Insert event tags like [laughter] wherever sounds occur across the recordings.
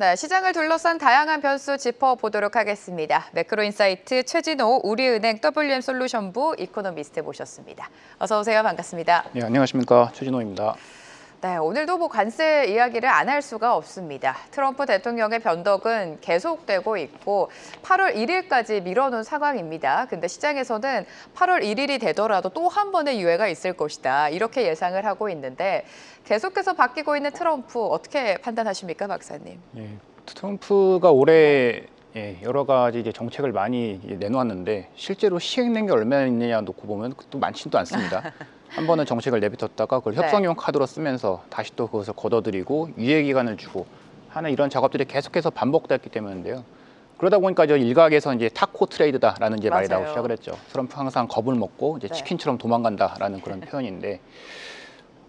네, 시장을 둘러싼 다양한 변수 짚어보도록 하겠습니다. 매크로인사이트 최진호 우리은행 WM솔루션부 이코노미스트 모셨습니다. 어서 오세요. 반갑습니다. 네, 안녕하십니까 최진호입니다. 네, 오늘도 뭐 관세 이야기를 안 할 수가 없습니다. 트럼프 대통령의 변덕은 계속되고 있고 8월 1일까지 밀어놓은 상황입니다. 근데 시장에서는 8월 1일이 되더라도 또 한 번의 유예가 있을 것이다. 이렇게 예상을 하고 있는데 계속해서 바뀌고 있는 트럼프 어떻게 판단하십니까, 박사님? 예, 트럼프가 올해 예, 여러 가지 이제 정책을 많이 내놓았는데 실제로 시행된 게 얼마나 있느냐 놓고 보면 또 많지는 또 않습니다. [laughs] 한 번은 정책을 내뱉었다가 그걸 네. 협상용 카드로 쓰면서 다시 또 그것을 걷어들이고 유예 기간을 주고 하는 이런 작업들이 계속해서 반복됐기 때문인데요. 그러다 보니까 저 일각에서 이제 타코 트레이드다라는 이제 말이 맞아요. 나오기 시작을 했죠. 트럼프 항상 겁을 먹고 이제 네. 치킨처럼 도망간다라는 그런 표현인데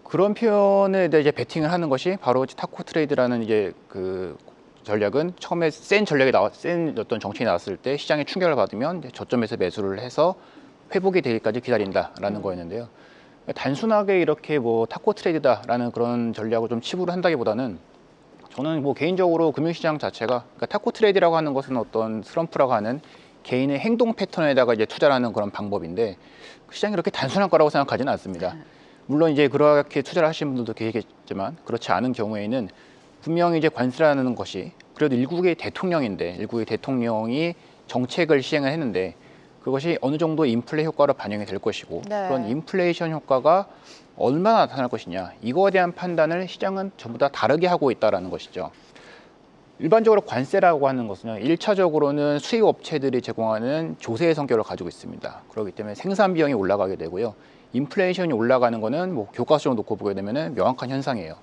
그런 표현에 대해 이제 베팅을 하는 것이 바로 이제 타코 트레이드라는 이제 그 전략은 처음에 센 전략이 나왔 센 어떤 정책이 나왔을 때 시장에 충격을 받으면 저점에서 매수를 해서 회복이 되기까지 기다린다라는 거였는데요. 단순하게 이렇게 뭐 타코 트레이드다라는 그런 전략을 좀 치부를 한다기보다는 저는 뭐 개인적으로 금융시장 자체가 그러니까 타코 트레이드라고 하는 것은 어떤 트럼프라고 하는 개인의 행동 패턴에다가 이제 투자하는 그런 방법인데 그 시장이 그렇게 단순한 거라고 생각하지는 않습니다. 물론 이제 그렇게 투자를 하시는 분들도 계시겠지만 그렇지 않은 경우에는 분명히 이제 관세라는 것이 그래도 일국의 대통령인데 일국의 대통령이 정책을 시행을 했는데 그것이 어느 정도 인플레 효과로 반영이 될 것이고 네. 그런 인플레이션 효과가 얼마나 나타날 것이냐 이거에 대한 판단을 시장은 전부 다 다르게 하고 있다라는 것이죠. 일반적으로 관세라고 하는 것은 일차적으로는 수입 업체들이 제공하는 조세의 성격을 가지고 있습니다. 그렇기 때문에 생산 비용이 올라가게 되고요. 인플레이션이 올라가는 것은 뭐 교과서로 놓고 보게 되면 명확한 현상이에요.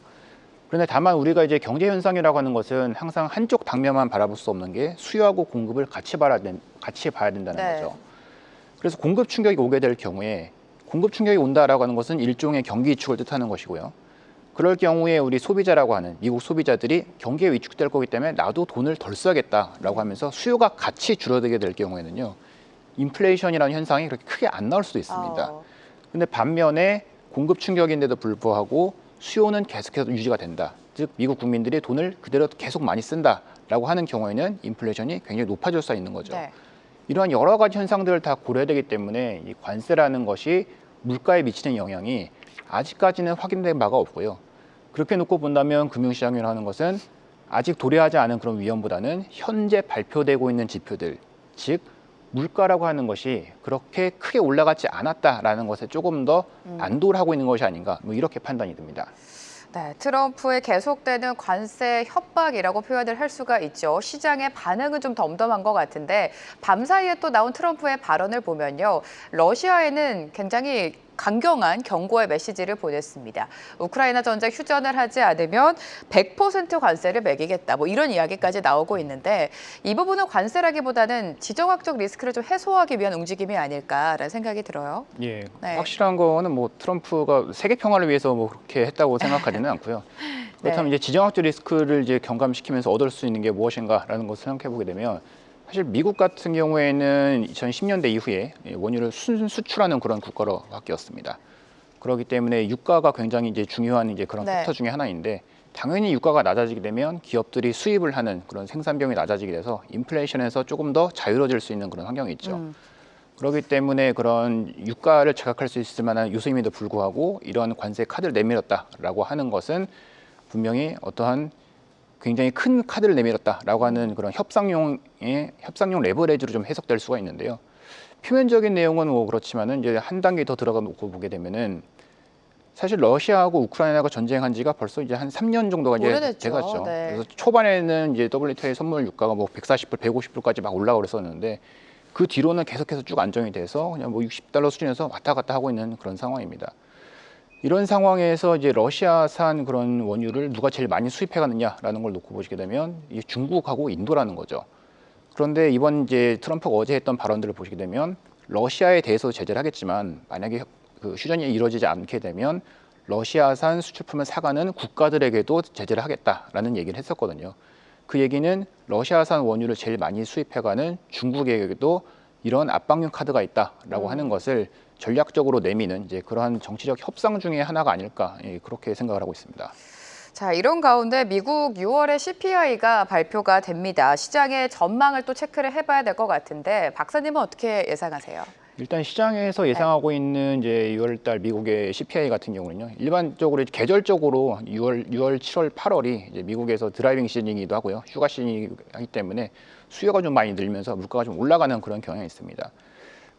그런데 다만 우리가 이제 경제 현상이라고 하는 것은 항상 한쪽 당면만 바라볼 수 없는 게 수요하고 공급을 같이 봐야, 된, 같이 봐야 된다는 네. 거죠. 그래서 공급 충격이 오게 될 경우에 공급 충격이 온다라고 하는 것은 일종의 경기 위축을 뜻하는 것이고요. 그럴 경우에 우리 소비자라고 하는 미국 소비자들이 경기에 위축될 거기 때문에 나도 돈을 덜 써야겠다라고 하면서 수요가 같이 줄어들게 될 경우에는요. 인플레이션이라는 현상이 그렇게 크게 안 나올 수도 있습니다. 어, 근데 반면에 공급 충격인데도 불구하고 수요는 계속해서 유지가 된다. 즉 미국 국민들이 돈을 그대로 계속 많이 쓴다라고 하는 경우에는 인플레이션이 굉장히 높아질 수 있는 거죠. 네. 이러한 여러 가지 현상들을 다 고려해야 되기 때문에 이 관세라는 것이 물가에 미치는 영향이 아직까지는 확인된 바가 없고요. 그렇게 놓고 본다면 금융시장이라는 것은 아직 도래하지 않은 그런 위험보다는 현재 발표되고 있는 지표들, 즉 물가라고 하는 것이 그렇게 크게 올라가지 않았다라는 것에 조금 더 안도를 하고 있는 것이 아닌가, 뭐 이렇게 판단이 듭니다. 네, 트럼프의 계속되는 관세 협박이라고 표현을 할 수가 있죠. 시장의 반응은 좀 덤덤한 것 같은데 밤사이에 또 나온 트럼프의 발언을 보면요. 러시아에는 굉장히 강경한 경고의 메시지를 보냈습니다. 우크라이나 전쟁 휴전을 하지 않으면 100% 관세를 매기겠다. 뭐 이런 이야기까지 나오고 있는데 이 부분은 관세라기보다는 지정학적 리스크를 좀 해소하기 위한 움직임이 아닐까라는 생각이 들어요. 예, 네. 확실한 거는 뭐 트럼프가 세계 평화를 위해서 뭐 그렇게 했다고 생각하지는 않고요. [laughs] 그렇다면 네. 이제 지정학적 리스크를 이제 경감시키면서 얻을 수 있는 게 무엇인가라는 것을 생각해 보게 되면 사실 미국 같은 경우에는 2010년대 이후에 원유를 순 수출하는 그런 국가로 바뀌었습니다. 그렇기 때문에 유가가 굉장히 이제 중요한 이제 그런 네. 팩터 중에 하나인데 당연히 유가가 낮아지게 되면 기업들이 수입을 하는 그런 생산 비용이 낮아지게 돼서 인플레이션에서 조금 더 자유로워질 수 있는 그런 환경이 있죠. 음. 그렇기 때문에 그런 유가를 자각할 수 있을 만한 요소임에도 불구하고 이러한 관세 카드를 내밀었다라고 하는 것은 분명히 어떠한 굉장히 큰 카드를 내밀었다라고 하는 그런 협상용의 협상용 레버레지로 좀 해석될 수가 있는데요. 표면적인 내용은 뭐 그렇지만은 이제 한 단계 더 들어가 놓고 보게 되면은 사실 러시아하고 우크라이나가 전쟁한 지가 벌써 이제 한 3년 정도가 이제 오래됐죠. 돼갔죠. 네. 그래서 초반에는 이제 WTI 선물 유가가 뭐 140불, 150불까지 막 올라가 그랬었는데 그 뒤로는 계속해서 쭉 안정이 돼서 그냥 뭐 60달러 수준에서 왔다 갔다 하고 있는 그런 상황입니다. 이런 상황에서 이제 러시아산 그런 원유를 누가 제일 많이 수입해 가느냐라는 걸 놓고 보시게 되면 이게 중국하고 인도라는 거죠. 그런데 이번 이제 트럼프가 어제 했던 발언들을 보시게 되면 러시아에 대해서 제재를 하겠지만 만약에 그 휴전이 이루어지지 않게 되면 러시아산 수출품을 사가는 국가들에게도 제재를 하겠다라는 얘기를 했었거든요. 그 얘기는 러시아산 원유를 제일 많이 수입해가는 중국에게도 이런 압박용 카드가 있다라고 하는 것을 전략적으로 내미는 이제 그러한 정치적 협상 중에 하나가 아닐까 예, 그렇게 생각을 하고 있습니다. 자, 이런 가운데 미국 6월의 CPI가 발표가 됩니다. 시장의 전망을 또 체크를 해봐야 될 것 같은데 박사님은 어떻게 예상하세요? 일단 시장에서 예상하고 있는 이제 6월 달 미국의 CPI 같은 경우는요. 일반적으로 계절적으로 6월, 6월, 7월, 8월이 이제 미국에서 드라이빙 시즌이기도 하고요. 휴가 시즌이기 때문에 수요가 좀 많이 늘면서 물가가 좀 올라가는 그런 경향이 있습니다.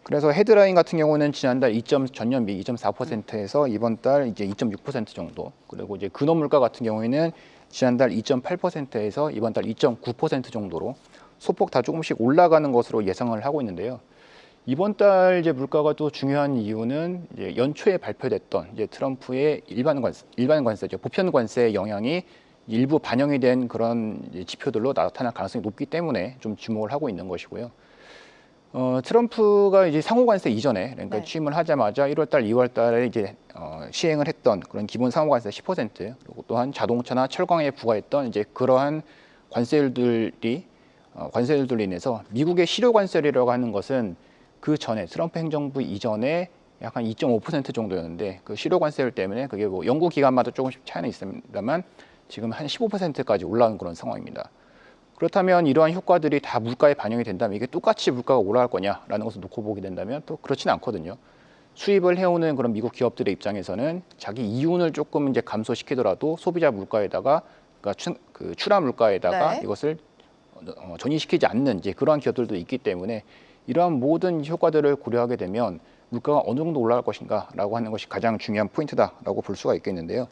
그래서 헤드라인 같은 경우는 지난달 2. 전년 비 2.4%에서 이번 달 이제 2.6% 정도. 그리고 이제 근원 물가 같은 경우에는 지난달 2.8%에서 이번 달 2.9% 정도로 소폭 다 조금씩 올라가는 것으로 예상을 하고 있는데요. 이번 달 이제 물가가 또 중요한 이유는 이제 연초에 발표됐던 이제 트럼프의 일반 관세, 일반 관세죠. 보편 관세의 영향이 일부 반영이 된 그런 지표들로 나타날 가능성이 높기 때문에 좀 주목을 하고 있는 것이고요. 어, 트럼프가 이제 상호 관세 이전에 그러니까 네. 취임을 하자마자 1월 달, 2월 달에 이제 어, 시행을 했던 그런 기본 상호 관세 10% 그리고 또한 자동차나 철강에 부과했던 이제 그러한 관세율들이 어, 관세율들로 인해서 미국의 실효 관세율이라고 하는 것은 그 전에 트럼프 행정부 이전에 약 한 2.5% 정도였는데 그 실효 관세율 때문에 그게 뭐 연구 기간마다 조금씩 차이는 있습니다만 지금 한 15%까지 올라온 그런 상황입니다. 그렇다면 이러한 효과들이 다 물가에 반영이 된다면 이게 똑같이 물가가 올라갈 거냐라는 것을 놓고 보게 된다면 또 그렇지는 않거든요. 수입을 해오는 그런 미국 기업들의 입장에서는 자기 이윤을 조금 이제 감소시키더라도 소비자 물가에다가 그러니까 추, 그 출하 물가에다가 네. 이것을 어, 전이시키지 않는 이제 그러한 기업들도 있기 때문에 이러한 모든 효과들을 고려하게 되면 물가가 어느 정도 올라갈 것인가라고 하는 것이 가장 중요한 포인트다라고 볼 수가 있겠는데요.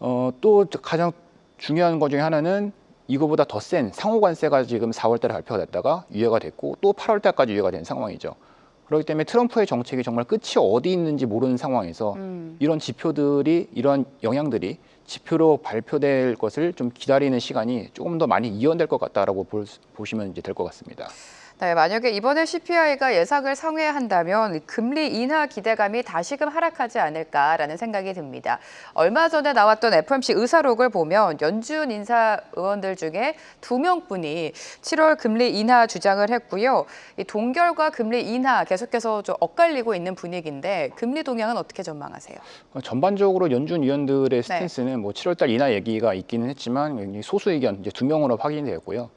어, 또 가장 중요한 것 중에 하나는 이거보다 더 센 상호 관세가 지금 4월달에 발표가 됐다가 유예가 됐고 또 8월달까지 유예가 된 상황이죠. 그렇기 때문에 트럼프의 정책이 정말 끝이 어디 있는지 모르는 상황에서 음. 이런 지표들이 이런 영향들이 지표로 발표될 것을 좀 기다리는 시간이 조금 더 많이 이연될 것 같다라고 볼, 수- 보시면 이제 될 것 같습니다. 네, 만약에 이번에 CPI가 예상을 상회한다면 금리 인하 기대감이 다시금 하락하지 않을까라는 생각이 듭니다. 얼마 전에 나왔던 FOMC 의사록을 보면 연준 인사 의원들 중에 두 명뿐이 7월 금리 인하 주장을 했고요. 이 동결과 금리 인하 계속해서 좀 엇갈리고 있는 분위기인데 금리 동향은 어떻게 전망하세요? 그러니까 전반적으로 연준 네. 위원들의 스탠스는 뭐 7월달 인하 얘기가 있기는 했지만 소수 의견 이제 두 명으로 확인되었고요.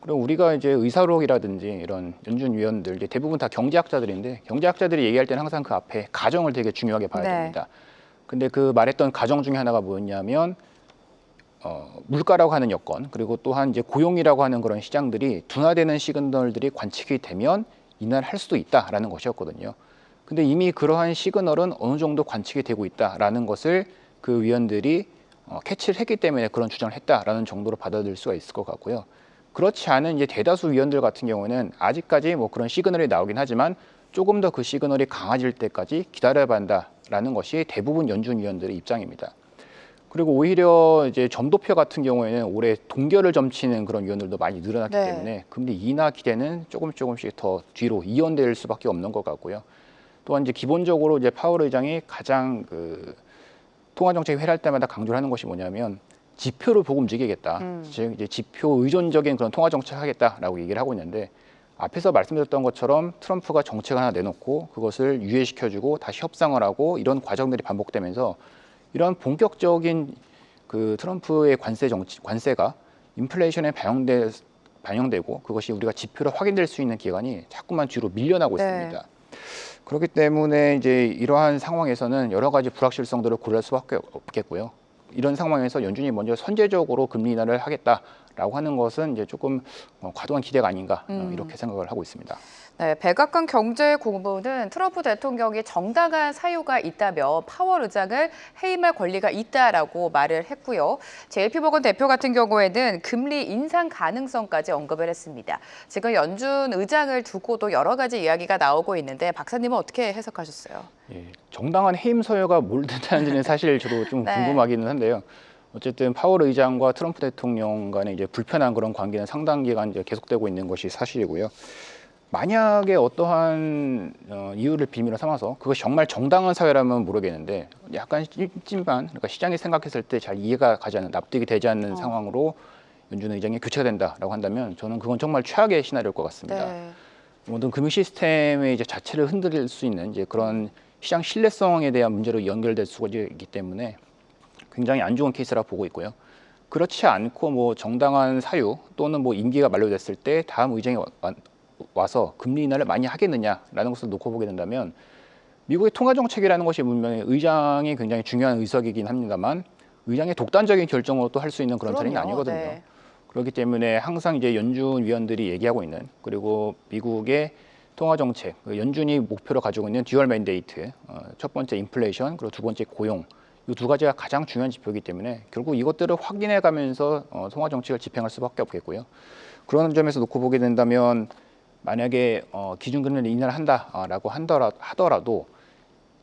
그리고 우리가 이제 의사록이라든지 이런 연준 위원들 이제 대부분 다 경제학자들인데 경제학자들이 얘기할 때는 항상 그 앞에 가정을 되게 중요하게 봐야 네. 됩니다. 근데 그 말했던 가정 중에 하나가 뭐였냐면 어, 물가라고 하는 여건 그리고 또한 이제 고용이라고 하는 그런 시장들이 둔화되는 시그널들이 관측이 되면 인하를 할 수도 있다라는 것이었거든요. 근데 이미 그러한 시그널은 어느 정도 관측이 되고 있다라는 것을 그 위원들이 어, 캐치를 했기 때문에 그런 주장을 했다라는 정도로 받아들일 수가 있을 것 같고요. 그렇지 않은 이제 대다수 위원들 같은 경우는 아직까지 뭐 그런 시그널이 나오긴 하지만 조금 더 그 시그널이 강해질 때까지 기다려야 한다라는 것이 대부분 연준 위원들의 입장입니다. 그리고 오히려 이제 점도표 같은 경우에는 올해 동결을 점치는 그런 위원들도 많이 늘어났기 네. 때문에 금리 인하 기대는 조금 조금씩 더 뒤로 이연될 수밖에 없는 것 같고요. 또한 이제 기본적으로 이제 파월 의장이 가장 그 통화 정책 회의할 때마다 강조를 하는 것이 뭐냐면 지표를 보고 움직이겠다. 음. 즉 이제 지표 의존적인 그런 통화 정책 하겠다라고 얘기를 하고 있는데 앞에서 말씀드렸던 것처럼 트럼프가 정책 하나 내놓고 그것을 유예시켜주고 다시 협상을 하고 이런 과정들이 반복되면서 이런 본격적인 그 트럼프의 관세 정치 관세가 인플레이션에 반영돼 반영되고 그것이 우리가 지표로 확인될 수 있는 기간이 자꾸만 뒤로 밀려나고 네. 있습니다. 그렇기 때문에 이제 이러한 상황에서는 여러 가지 불확실성들을 고려할 수밖에 없겠고요. 이런 상황에서 연준이 먼저 선제적으로 금리 인하를 하겠다라고 하는 것은 이제 조금 어, 과도한 기대가 아닌가 어, 음. 이렇게 생각을 하고 있습니다. 네, 백악관 경제고문은 트럼프 대통령이 정당한 사유가 있다며 파월 의장을 해임할 권리가 있다라고 말을 했고요. JP모건 대표 같은 경우에는 금리 인상 가능성까지 언급을 했습니다. 지금 연준 의장을 두고도 여러 가지 이야기가 나오고 있는데 박사님은 어떻게 해석하셨어요? 예, 정당한 해임 서열가 뭘 뜻하는지는 사실 저도 좀 [laughs] 네. 궁금하기는 한데요. 어쨌든 파월 의장과 트럼프 대통령 간의 이제 불편한 그런 관계는 상당 기간 이제 계속되고 있는 것이 사실이고요. 만약에 어떠한 어, 이유를 빌미로 삼아서 그것이 정말 정당한 사회라면 모르겠는데 약간 찜찜한 그러니까 시장이 생각했을 때 잘 이해가 가지 않는 납득이 되지 않는 어. 상황으로 연준 의장이 교체가 된다라고 한다면 저는 그건 정말 최악의 시나리오일 것 같습니다. 네. 모든 금융 시스템의 이제 자체를 흔들 수 있는 이제 그런 시장 신뢰성에 대한 문제로 연결될 수가 있기 때문에 굉장히 안 좋은 케이스라고 보고 있고요. 그렇지 않고 뭐 정당한 사유 또는 뭐 임기가 만료됐을 때 다음 의장이 와- 와서 금리 인하를 많이 하겠느냐라는 것을 놓고 보게 된다면 미국의 통화 정책이라는 것이 분명히 의장이 굉장히 중요한 의석이긴 합니다만 의장의 독단적인 결정으로 또 할 수 있는 그런 자리는 그럼요. 아니거든요. 네. 그렇기 때문에 항상 이제 연준 위원들이 얘기하고 있는 그리고 미국의 통화 정책 그 연준이 목표로 가지고 있는 듀얼 맨데이트 어, 첫 번째 인플레이션 그리고 두 번째 고용 이 두 가지가 가장 중요한 지표이기 때문에 결국 이것들을 확인해 가면서 어, 통화 정책을 집행할 수밖에 없겠고요. 그런 점에서 놓고 보게 된다면 만약에 어, 기준금리를 인하를 한다라고 한더라, 하더라도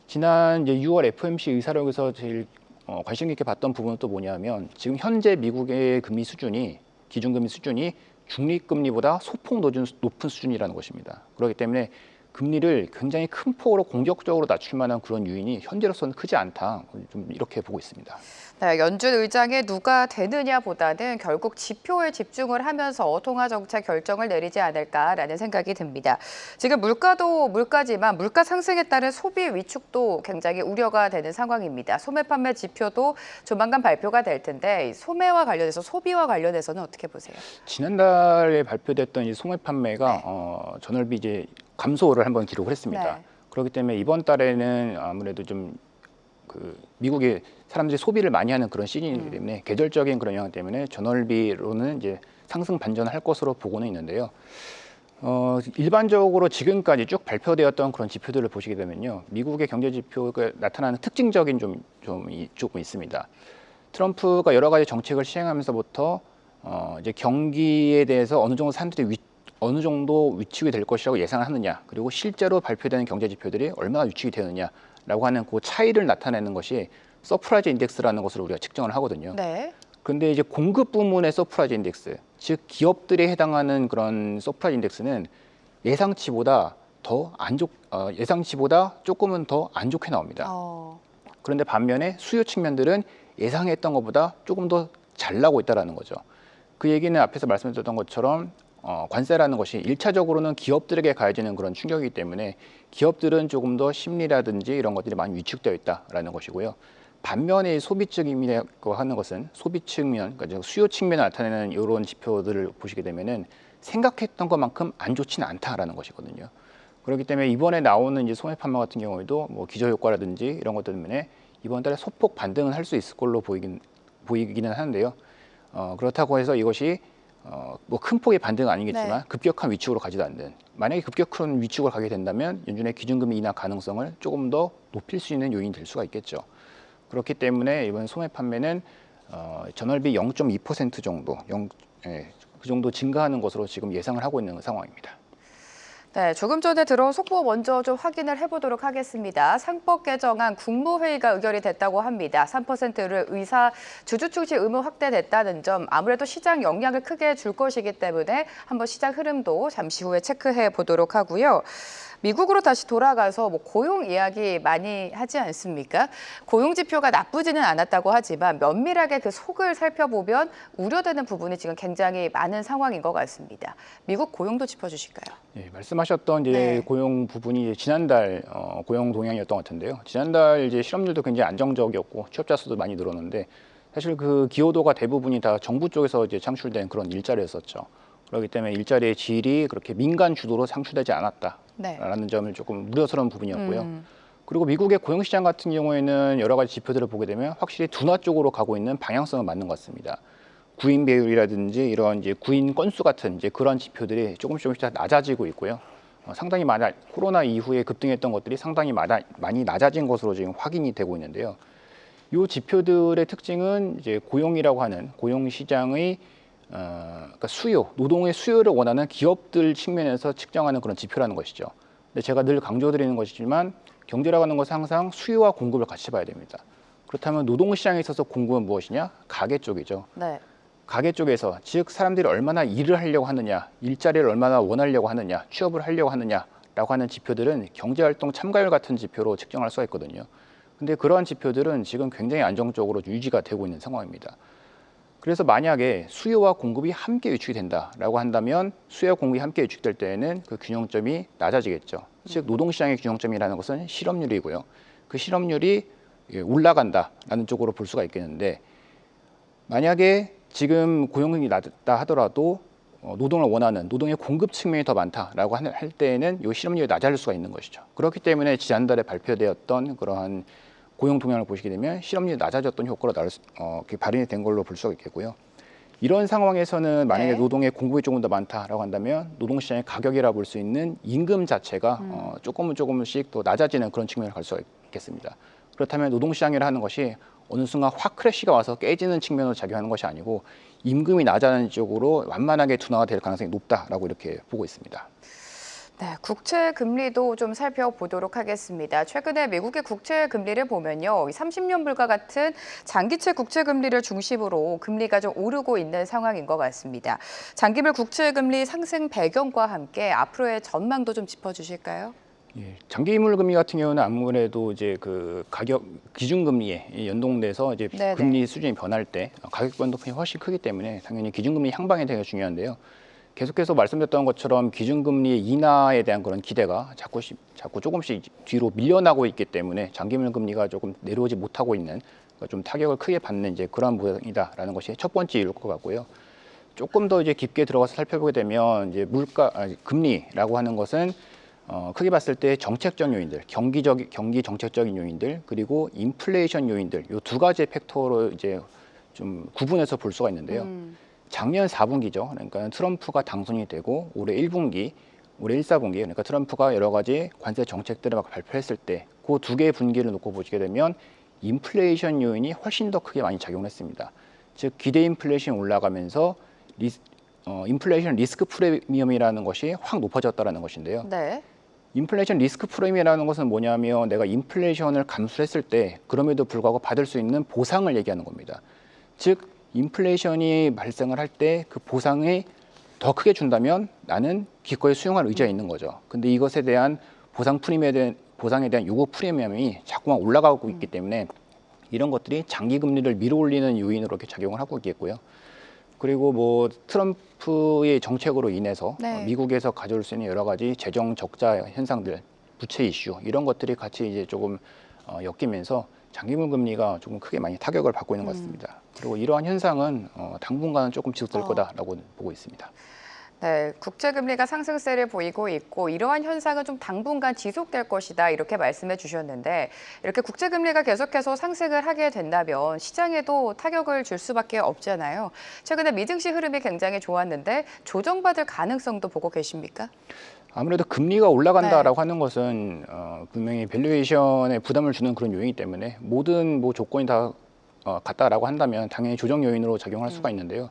지난 이제 6월 FOMC 의사록에서 제일 어, 관심 있게 봤던 부분은 또 뭐냐면 지금 현재 미국의 금리 수준이 기준금리 수준이 중립금리보다 소폭 높은 수준이라는 것입니다. 그렇기 때문에 금리를 굉장히 큰 폭으로 공격적으로 낮출 만한 그런 요인이 현재로서는 크지 않다. 좀 이렇게 보고 있습니다. 네, 연준 의장의 누가 되느냐보다는 결국 지표에 집중을 하면서 통화 정책 결정을 내리지 않을까라는 생각이 듭니다. 지금 물가도 물가지만 물가 상승에 따른 소비 위축도 굉장히 우려가 되는 상황입니다. 소매 판매 지표도 조만간 발표가 될 텐데 이 소매와 관련해서 소비와 관련해서는 어떻게 보세요? 지난달에 발표됐던 이 소매 판매가 네. 어, 전월비 이제 감소를 한번 기록을 했습니다. 네. 그렇기 때문에 이번 달에는 아무래도 좀 그 미국의 사람들이 소비를 많이 하는 그런 시즌이기 때문에 계절적인 그런 영향 때문에 전월비로는 이제 상승 반전할 것으로 보고는 있는데요. 어, 일반적으로 지금까지 쭉 발표되었던 그런 지표들을 보시게 되면요, 미국의 경제 지표가 나타나는 특징적인 좀, 좀 이- 조금 있습니다. 트럼프가 여러 가지 정책을 시행하면서부터 어, 이제 경기에 대해서 어느 정도 사람들이 위, 어느 정도 위축이 될 것이라고 예상을 하느냐, 그리고 실제로 발표되는 경제 지표들이 얼마나 위축이 되느냐라고 하는 그 차이를 나타내는 것이 서프라이즈 인덱스라는 것을 우리가 측정을 하거든요. 네. 근데 이제 공급 부문의 서프라이즈 인덱스, 즉 기업들에 해당하는 그런 서프라이즈 인덱스는 예상치보다 더 안 좋, 어, 예상치보다 조금은 더 안 좋게 나옵니다. 어, 그런데 반면에 수요 측면들은 예상했던 것보다 조금 더 잘 나고 있다라는 거죠. 그 얘기는 앞에서 말씀드렸던 것처럼 어, 관세라는 것이 일차적으로는 기업들에게 가해지는 그런 충격이기 때문에 기업들은 조금 더 심리라든지 이런 것들이 많이 위축되어 있다라는 것이고요. 반면에 이 소비 측이라고 하는 것은 소비 측면, 그러니까 수요 측면을 나타내는 이런 지표들을 보시게 되면은 생각했던 것만큼 안 좋지는 않다라는 것이거든요. 그렇기 때문에 이번에 나오는 이제 소매 판매 같은 경우에도 뭐 기저 효과라든지 이런 것 때문에 이번 달에 소폭 반등은 할 수 있을 걸로 보이긴 보이기는 하는데요. 어, 그렇다고 해서 이것이 어, 뭐 큰 폭의 반등은 아니겠지만 네. 급격한 위축으로 가지도 않는 만약에 급격한 위축을 가게 된다면 연준의 기준금리 인하 가능성을 조금 더 높일 수 있는 요인이 될 수가 있겠죠. 그렇기 때문에 이번 소매 판매는 어, 전월비 0.2% 정도, 0, 예, 그 정도 증가하는 것으로 지금 예상을 하고 있는 상황입니다. 네, 조금 전에 들어온 속보 먼저 좀 확인을 해보도록 하겠습니다. 상법 개정안 국무회의가 의결이 됐다고 합니다. 3%를 의사 주주 출시 의무 확대됐다는 점 아무래도 시장 영향을 크게 줄 것이기 때문에 한번 시장 흐름도 잠시 후에 체크해 보도록 하고요. 미국으로 다시 돌아가서 뭐 고용 이야기 많이 하지 않습니까? 고용 지표가 나쁘지는 않았다고 하지만 면밀하게 그 속을 살펴보면 우려되는 부분이 지금 굉장히 많은 상황인 것 같습니다. 미국 고용도 짚어주실까요? 예, 말씀하셨던 이제 네. 고용 부분이 지난달 어, 고용 동향이었던 것 같은데요. 지난달 이제 실업률도 굉장히 안정적이었고 취업자 수도 많이 늘었는데 사실 그 기여도가 대부분이 다 정부 쪽에서 이제 창출된 그런 일자리였었죠. 그렇기 때문에 일자리의 질이 그렇게 민간 주도로 창출되지 않았다라는 네. 점을 조금 우려스러운 부분이었고요. 음. 그리고 미국의 고용 시장 같은 경우에는 여러 가지 지표들을 보게 되면 확실히 둔화 쪽으로 가고 있는 방향성은 맞는 것 같습니다. 구인 배율이라든지 이런 이제 구인 건수 같은 이제 그런 지표들이 조금씩 조금씩 다 낮아지고 있고요. 어, 상당히 많아 코로나 이후에 급등했던 것들이 상당히 많아, 많이 낮아진 것으로 지금 확인이 되고 있는데요. 이 지표들의 특징은 이제 고용이라고 하는 고용 시장의 어, 그러니까 수요, 노동의 수요를 원하는 기업들 측면에서 측정하는 그런 지표라는 것이죠. 근데 제가 늘 강조드리는 것이지만 경제라고 하는 것은 항상 수요와 공급을 같이 봐야 됩니다. 그렇다면 노동 시장에 있어서 공급은 무엇이냐? 가계 쪽이죠. 네. 가계 쪽에서 즉 사람들이 얼마나 일을 하려고 하느냐, 일자리를 얼마나 원하려고 하느냐, 취업을 하려고 하느냐라고 하는 지표들은 경제활동 참가율 같은 지표로 측정할 수가 있거든요. 근데 그러한 지표들은 지금 굉장히 안정적으로 유지가 되고 있는 상황입니다. 그래서 만약에 수요와 공급이 함께 위축이 된다라고 한다면 수요와 공급이 함께 위축될 때에는 그 균형점이 낮아지겠죠. 즉 노동시장의 균형점이라는 것은 실업률이고요. 그 실업률이 예, 올라간다라는 쪽으로 볼 수가 있겠는데 만약에 지금 고용률이 낮다 하더라도 어, 노동을 원하는 노동의 공급 측면이 더 많다라고 할- 할 때에는 이 실업률이 낮아질 수가 있는 것이죠. 그렇기 때문에 지난달에 발표되었던 그러한 고용 동향을 보시게 되면 실업률이 낮아졌던 효과로 나올 수- 어, 발현이 된 걸로 볼 수가 있겠고요. 이런 상황에서는 만약에 네. 노동의 공급이 조금 더 많다라고 한다면 노동시장의 가격이라 볼 수 있는 임금 자체가 어, 조금은 조금씩 또 낮아지는 그런 측면을 갈 수가 있겠습니다. 그렇다면 노동시장이라 하는 것이 어느 순간 확 크래시가 와서 깨지는 측면으로 작용하는 것이 아니고 임금이 낮아지는 쪽으로 완만하게 둔화가 될 가능성이 높다라고 이렇게 보고 있습니다. 네, 국채 금리도 좀 살펴보도록 하겠습니다. 최근에 미국의 국채 금리를 보면요. 30년 불과 같은 장기채 국채 금리를 중심으로 금리가 좀 오르고 있는 상황인 것 같습니다. 장기물 국채 금리 상승 배경과 함께 앞으로의 전망도 좀 짚어 주실까요? 예, 장기물 금리 같은 경우는 아무래도 이제 그 가격 기준 금리에 연동돼서 이제 네네. 금리 수준이 변할 때 가격 변동폭이 훨씬 크기 때문에 당연히 기준 금리 향방이 되게 중요한데요. 계속해서 말씀드렸던 것처럼 기준 금리 인하에 대한 그런 기대가 자꾸 시- 자꾸 조금씩 뒤로 밀려나고 있기 때문에 장기물 금리가 조금 내려오지 못하고 있는 그러니까 좀 타격을 크게 받는 이제 그러한 모양이다라는 것이 첫 번째 이유일 것 같고요. 조금 더 이제 깊게 들어가서 살펴보게 되면 이제 물가 아니, 금리라고 하는 것은 어, 크게 봤을 때 정책적 요인들, 경기적 경기 정책적인 요인들 그리고 인플레이션 요인들 요두 가지 팩터로 이제 좀 구분해서 볼 수가 있는데요. 음, 작년 4분기죠. 그러니까 트럼프가 당선이 되고 올해 1분기, 올해 1, 4분기 그러니까 트럼프가 여러 가지 관세 정책들을 막 발표했을 때 그 두 개의 분기를 놓고 보시게 되면 인플레이션 요인이 훨씬 더 크게 많이 작용했습니다. 즉 기대 인플레이션이 올라가면서 리스, 어, 인플레이션 리스크 프리미엄이라는 것이 확 높아졌다라는 것인데요. 네. 인플레이션 리스크 프리미엄이라는 것은 뭐냐면 내가 인플레이션을 감수했을 때 그럼에도 불구하고 받을 수 있는 보상을 얘기하는 겁니다. 즉 인플레이션이 발생을 할 때 그 보상이 더 크게 준다면 나는 기꺼이 수용할 의지가 있는 거죠. 근데 이것에 대한 보상 프리미엄에 대한 보상에 대한 요구 프리미엄이 자꾸만 올라가고 있기 때문에 이런 것들이 장기 금리를 밀어올리는 요인으로 이렇게 작용을 하고 있겠고요. 그리고 뭐 트럼프의 정책으로 인해서 네. 어, 미국에서 가져올 수 있는 여러 가지 재정 적자 현상들, 부채 이슈 이런 것들이 같이 이제 조금 어, 엮이면서 장기물 금리가 조금 크게 많이 타격을 받고 있는 것 같습니다. 그리고 이러한 현상은 어, 당분간은 조금 지속될 어. 거다라고 보고 있습니다. 네, 국제 금리가 상승세를 보이고 있고 이러한 현상은 좀 당분간 지속될 것이다 이렇게 말씀해 주셨는데 이렇게 국제 금리가 계속해서 상승을 하게 된다면 시장에도 타격을 줄 수밖에 없잖아요. 최근에 미증시 흐름이 굉장히 좋았는데 조정받을 가능성도 보고 계십니까? 아무래도 금리가 올라간다라고 하는 것은 어, 분명히 밸류에이션에 부담을 주는 그런 요인이기 때문에 모든 뭐 조건이 다 어, 같다라고 한다면 당연히 조정 요인으로 작용할 수가 있는데요.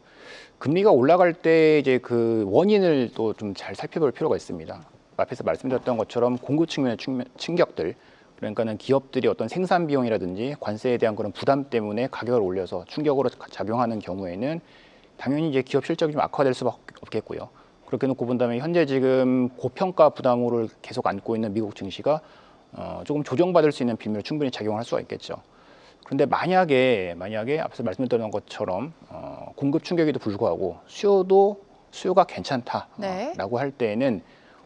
금리가 올라갈 때 이제 그 원인을 또 좀 잘 살펴볼 필요가 있습니다. 앞에서 말씀드렸던 것처럼 공급 측면의 측면- 충격들 그러니까는 기업들이 어떤 생산 비용이라든지 관세에 대한 그런 부담 때문에 가격을 올려서 충격으로 작용하는 경우에는 당연히 이제 기업 실적이 좀 악화될 수밖에 없겠고요. 그렇게 놓고 본다면 현재 지금 고평가 부담으로 계속 안고 있는 미국 증시가 어, 조금 조정받을 수 있는 빌미로 충분히 작용할 수가 있겠죠. 그런데 만약에 만약에 앞서 말씀드렸던 것처럼 어, 공급 충격에도 불구하고 수요도 수요가 괜찮다라고 네. 할 때에는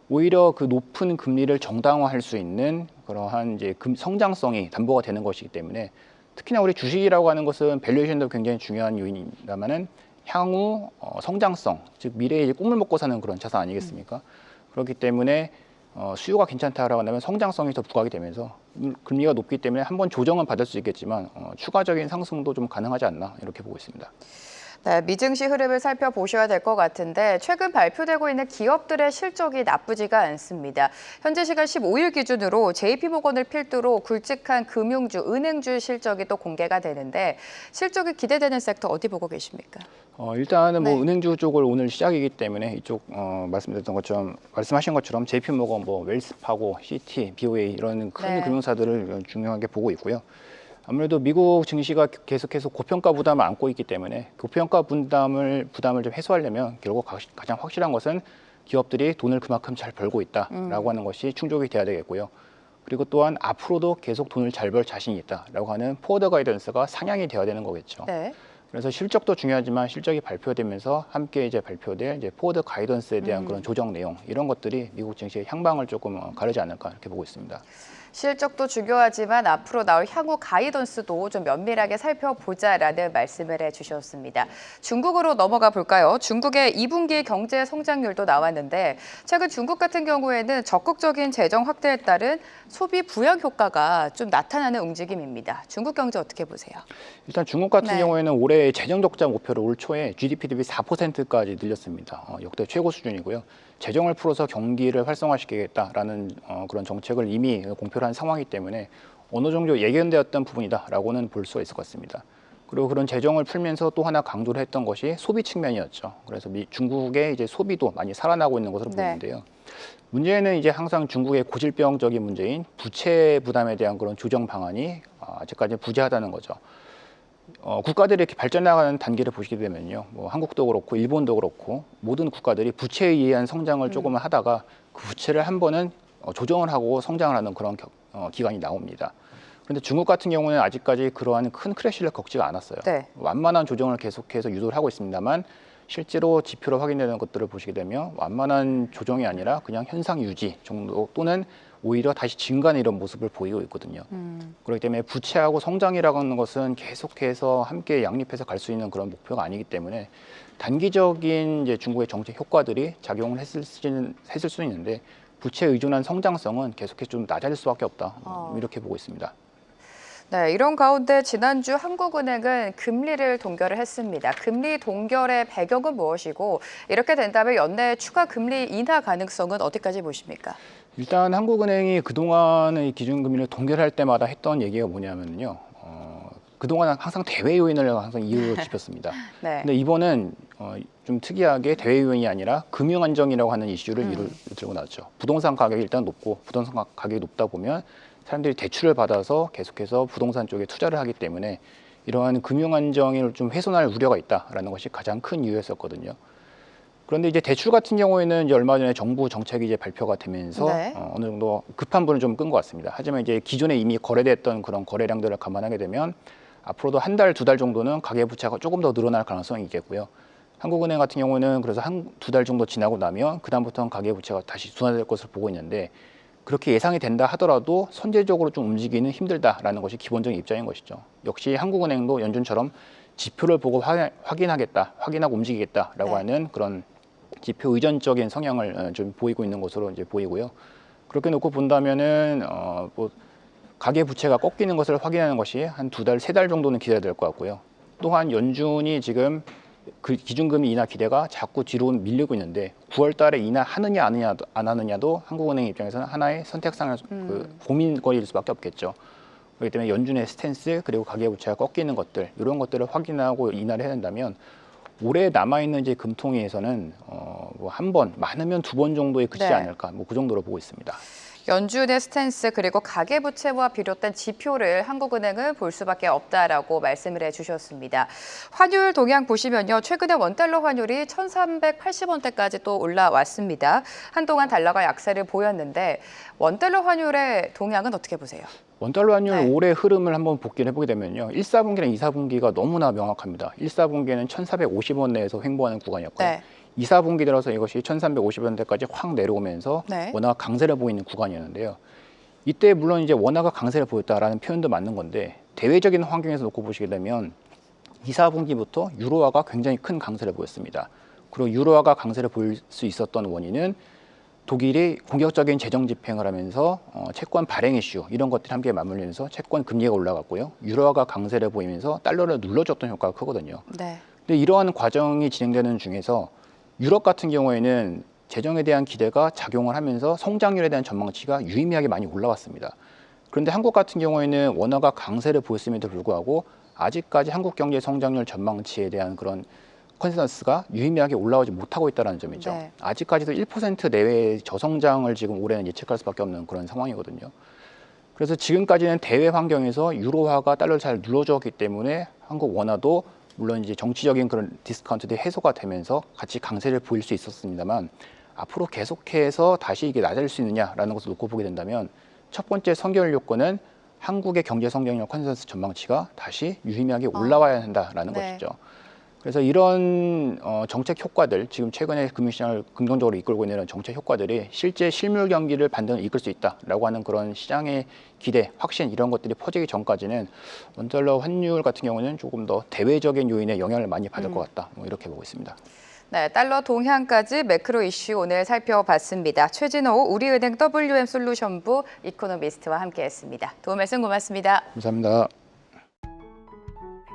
오히려 그 높은 금리를 정당화할 수 있는 그러한 이제 금, 성장성이 담보가 되는 것이기 때문에 특히나 우리 주식이라고 하는 것은 밸류에이션도 굉장히 중요한 요인입니다만은 향후 어, 성장성 즉 이제 꿈을 먹고 사는 그런 자산 아니겠습니까? 그렇기 때문에 어, 수요가 괜찮다라고 한다면 성장성이 더 부각이 되면서 음, 금리가 높기 때문에 한번 조정은 받을 수 있겠지만 어, 추가적인 상승도 좀 가능하지 않나 이렇게 보고 있습니다. 네, 미증시 흐름을 살펴보셔야 될 것 같은데 최근 발표되고 있는 기업들의 실적이 나쁘지가 않습니다. 현재 시간 15일 기준으로 JP모건을 필두로 굵직한 금융주, 은행주 실적이 또 공개가 되는데 실적이 기대되는 섹터 어디 보고 계십니까? 어, 일단은 뭐 네. 은행주 쪽을 오늘 시작이기 때문에 이쪽 어, 말씀드렸던 것처럼 말씀하신 것처럼 JP모건, 뭐 웰스파고, CT, BOA 이런 큰 네. 금융사들을 중요하게 보고 있고요. 아무래도 미국 증시가 계속해서 고평가 부담을 안고 있기 때문에 고평가 부담을 부담을 좀 해소하려면 결국 가- 가장 확실한 것은 기업들이 돈을 그만큼 잘 벌고 있다라고 하는 것이 충족이 돼야 되겠고요. 그리고 또한 앞으로도 계속 돈을 잘 벌 자신이 있다라고 하는 포워드 가이던스가 상향이 돼야 되는 거겠죠. 네. 그래서 실적도 중요하지만 실적이 발표되면서 함께 이제 발표될 이제 포워드 가이던스에 대한 그런 조정 내용 이런 것들이 미국 증시의 향방을 조금 어, 가르지 않을까 이렇게 보고 있습니다. 실적도 중요하지만 앞으로 나올 향후 가이던스도 좀 면밀하게 살펴보자라는 말씀을 해주셨습니다. 중국으로 넘어가 볼까요? 중국의 2분기 경제 성장률도 나왔는데 최근 중국 같은 경우에는 적극적인 재정 확대에 따른 소비 부양 효과가 좀 나타나는 움직임입니다. 중국 경제 어떻게 보세요? 일단 중국 같은 네. 경우에는 올해 재정 적자 목표를 올 초에 GDP 대비 4%까지 늘렸습니다. 어, 역대 최고 수준이고요. 재정을 풀어서 경기를 활성화시키겠다라는 어, 그런 정책을 이미 공표를 한 상황이기 때문에 어느 정도 예견되었던 부분이다라고는 볼 수가 있을 것 같습니다. 그리고 그런 재정을 풀면서 또 하나 강조를 했던 것이 소비 측면이었죠. 그래서 미, 중국의 이제 소비도 많이 살아나고 있는 것으로 네. 보이는데요. 문제는 이제 항상 중국의 고질병적인 문제인 부채 부담에 대한 그런 조정 방안이 아, 아직까지 부재하다는 거죠. 어, 국가들이 이렇게 발전해가는 단계를 보시게 되면요, 뭐 한국도 그렇고 일본도 그렇고 모든 국가들이 부채에 의한 성장을 조금은 하다가 그 부채를 한 번은 어, 조정을 하고 성장을 하는 그런 겨- 어, 기간이 나옵니다. 그런데 중국 같은 경우는 아직까지 그러한 큰 크래시를 겪지가 않았어요. 네. 완만한 조정을 계속해서 유도를 하고 있습니다만 실제로 지표로 확인되는 것들을 보시게 되면 완만한 조정이 아니라 그냥 현상 유지 정도 또는 오히려 다시 증가하는 이런 모습을 보이고 있거든요. 음, 그렇기 때문에 부채하고 성장이라고 하는 것은 계속해서 함께 양립해서 갈 수 있는 그런 목표가 아니기 때문에 단기적인 이제 중국의 정책 효과들이 작용을 했을 수는 했을 수는 있는데 부채 의존한 성장성은 계속해서 좀 낮아질 수밖에 없다 어. 이렇게 보고 있습니다. 네, 이런 가운데 지난주 한국은행은 금리를 동결을 했습니다. 금리 동결의 배경은 무엇이고 이렇게 된다면 연내 추가 금리 인하 가능성은 어디까지 보십니까? 일단 한국은행이 그동안의 기준금리를 동결할 때마다 했던 얘기가 뭐냐면요. 어, 그동안 항상 대외 요인을 항상 이유로 [laughs] 짚었습니다. 네. 근데 이번은 어, 좀 특이하게 대외 요인이 아니라 금융 안정이라고 하는 이슈를 음. 이를 들고 나왔죠. 부동산 가격이 일단 높고 부동산 가- 가격이 높다 보면 사람들이 대출을 받아서 계속해서 부동산 쪽에 투자를 하기 때문에 이러한 금융 안정을 좀 훼손할 우려가 있다라는 것이 가장 큰 이유였었거든요. 그런데 이제 대출 같은 경우에는 이제 얼마 전에 정부 정책이 이제 발표가 되면서 네. 어, 어느 정도 급한 불은 좀 끈 것 같습니다. 하지만 이제 기존에 이미 거래됐던 그런 거래량들을 감안하게 되면 앞으로도 한 달, 두 달 정도는 가계부채가 조금 더 늘어날 가능성이 있겠고요. 한국은행 같은 경우는 그래서 한 두 달 정도 지나고 나면 그다음부터는 가계부채가 다시 둔화될 것으로 보고 있는데 그렇게 예상이 된다 하더라도 선제적으로 좀 움직이는 힘들다라는 것이 기본적인 입장인 것이죠. 역시 한국은행도 연준처럼 지표를 보고 확- 확인하겠다, 확인하고 움직이겠다라고 네. 하는 그런 지표 의존적인 성향을 어, 좀 보이고 있는 것으로 이제 보이고요. 그렇게 놓고 본다면은 어, 뭐 가계 부채가 꺾이는 것을 확인하는 것이 한 두 달, 세 달 정도는 기다려야 될 것 같고요. 또한 연준이 지금 그 기준금리 인하 기대가 자꾸 뒤로 밀리고 있는데 9월 달에 인하하느냐 안 하느냐도 안 하느냐도 한국은행 입장에서는 하나의 선택상을 그 음. 고민거리일 수밖에 없겠죠. 그렇기 때문에 연준의 스탠스 그리고 가계 부채가 꺾이는 것들 이런 것들을 확인하고 인하를 해야 된다면 올해 남아 있는 이제 금통위에서는 어, 뭐한 번 많으면 두 번 정도에 그치지 네. 않을까 뭐 그 정도로 보고 있습니다. 연준의 스탠스 그리고 가계부채와 비롯된 지표를 한국은행은 볼 수밖에 없다라고 말씀을 해주셨습니다. 환율 동향 보시면요. 최근에 원달러 환율이 1,380원대까지 또 올라왔습니다. 한동안 달러가 약세를 보였는데 원달러 환율의 동향은 어떻게 보세요? 원달러 환율 네. 올해 흐름을 한번 복기를 해보게 되면요. 1, 4분기랑 2, 4분기가 너무나 명확합니다. 1, 4분기에는 1,450원 내에서 횡보하는 구간이었고요. 네. 2, 4분기 들어서 이것이 1,350원대까지 확 내려오면서 네. 원화가 강세를 보이는 구간이었는데요. 이때 물론 이제 원화가 강세를 보였다라는 표현도 맞는 건데 대외적인 환경에서 놓고 보시게 되면 2, 4분기부터 유로화가 굉장히 큰 강세를 보였습니다. 그리고 유로화가 강세를 보일 수 있었던 원인은 독일이 공격적인 재정 집행을 하면서 어, 채권 발행 이슈 이런 것들이 함께 맞물리면서 채권 금리가 올라갔고요. 유로화가 강세를 보이면서 달러를 눌러줬던 효과가 크거든요. 네. 근데 이러한 과정이 진행되는 중에서 유럽 같은 경우에는 재정에 대한 기대가 작용을 하면서 성장률에 대한 전망치가 유의미하게 많이 올라왔습니다. 그런데 한국 같은 경우에는 원화가 강세를 보였음에도 불구하고 아직까지 한국 경제 성장률 전망치에 대한 그런 컨센서스가 유의미하게 올라오지 못하고 있다는 점이죠. 네. 아직까지도 1% 내외의 저성장을 지금 올해는 예측할 수밖에 없는 그런 상황이거든요. 그래서 지금까지는 대외 환경에서 유로화가 달러를 잘 눌러줬기 때문에 한국 원화도 물론 이제 정치적인 그런 디스카운트들이 해소가 되면서 같이 강세를 보일 수 있었습니다만 앞으로 계속해서 다시 이게 낮아질 수 있느냐라는 것을 놓고 보게 된다면 첫 번째 선결 요건은 한국의 경제 성장률 컨센서스 전망치가 다시 유의미하게 올라와야 한다라는 네. 것이죠. 그래서 이런 어, 정책 효과들 지금 최근에 금융시장을 긍정적으로 이끌고 있는 정책 효과들이 실제 실물 경기를 반드시 이끌 수 있다라고 하는 그런 시장의 기대, 확신 이런 것들이 퍼지기 전까지는 원달러 환율 같은 경우는 조금 더 대외적인 요인의 영향을 많이 받을 것 같다. 뭐 이렇게 보고 있습니다. 네, 달러 동향까지 매크로 이슈 오늘 살펴봤습니다. 최진호 우리은행 WM 솔루션부 이코노미스트와 함께했습니다. 도움 말씀 고맙습니다. 감사합니다.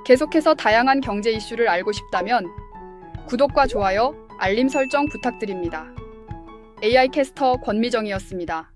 계속해서 다양한 경제 이슈를 알고 싶다면 구독과 좋아요, 알림 설정 부탁드립니다. AI 캐스터 권미정이었습니다.